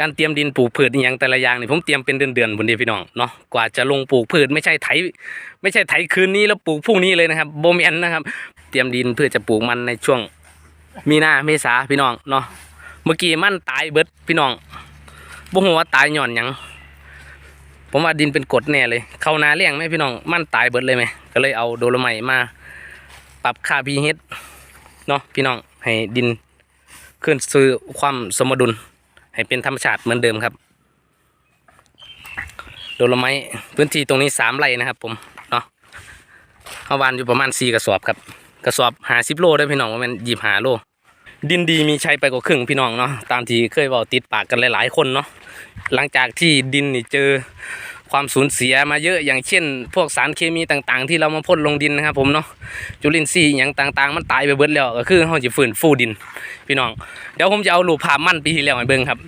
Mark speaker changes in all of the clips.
Speaker 1: การเตรียมดินปลูกพืชอย่างแต่ละอย่างนี่ผมเตรียมเป็นเดือนๆบนเดียพี่น้องเนาะกว่าจะลงปลูกพืชไม่ใช่ไถ ไม่ใช่ไถคืนนี้แล้วปลูกพรุ่งนี้เลยนะครับโบเมนนะครับ เตรียมดินเพื่อจะปลูกมันในช่วงมีนาเมษาพี่น้องเนาะเมื่อกี้มันตายเบิดพี่น้องบ่ฮู้ว่าตายหย่อนยังผมว่าดินเป็นกรดแน่เลย เข้านาเลี้ยงไหมพี่น้องมันตายเบิดเลยไหมก็เลยเอาโดโลไมมา ปรับค่า pH เนาะพี่น้องให้ดินขึ้นสู่ความสมดุล ให้เป็นธรรมชาติเหมือนเดิมครับ โดลไม้พื้นที่ตรงนี้สามไร่นะครับ ผมเนาะเขาวานอยู่ประมาณสี่กระสอบครับ กระสอบหาสิบโลได้พี่น้องว่ามันหยิบหาโล ดินดีมีใช้ไปกว่าครึ่งพี่น้องเนาะตามที่เคยบอกติดปากกันหลายๆคนเนาะหลังจากที่ดินนี่เจอ ความสูญเสียมาเยอะอย่างเช่น พวกสารเคมีต่างๆ ที่เรามาพ่นลงดินนะครับผมเนาะจุลินทรีย์อย่างต่างๆ มันตายไปเบิดแล้วก็คือเขาจะฟื้นฟูดิน พี่น้องเดี๋ยวผมจะเอารูปภาพมั่นปีที่แล้วให้เบิ่งครับ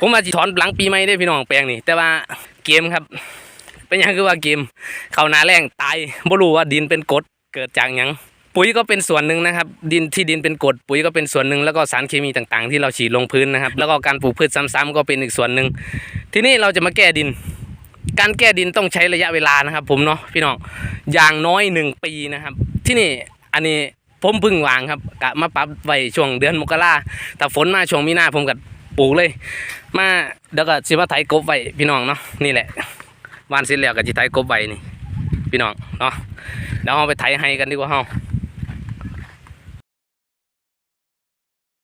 Speaker 1: ผมว่าจะถอนหลังปีใหม่ได้พี่น้องแปลงนี่แต่ว่าเกมครับ เป็นยังคือว่าเกมเข้านาแรงตายบ่รู้ว่าดินเป็นกรดเกิดจากยังปุ๋ยก็เป็นส่วนหนึ่งนะครับ ดินที่ดินเป็นกรดปุ๋ยก็เป็นส่วนหนึ่งแล้วก็สารเคมีต่างๆ ที่เราฉีดลงพื้นนะครับ แล้วก็การปลูกพืชซ้ำๆก็เป็นอีกส่วนหนึ่งทีนี้เราจะมาแก้ดิน การแก้ดินต้องใช้ระยะเวลานะครับ ผมเนาะพี่น้องอย่างน้อยหนึ่งปีนะครับ ที่นี่อันนี้ผมพึ่งวางครับกะมาปรับไว้ช่วงเดือนมกราแต่ฝนมาช่วงมีนาผมก็ปลูกเลย มาเดี๋ยวก็สิมาไถกบไว้พี่น้องเนาะนี่แหละวานเสร็จแล้วก็จะไถกบไว้นี่ พี่น้องเนาะเดี๋ยวเราไปไถให้กันดีกว่าเฮา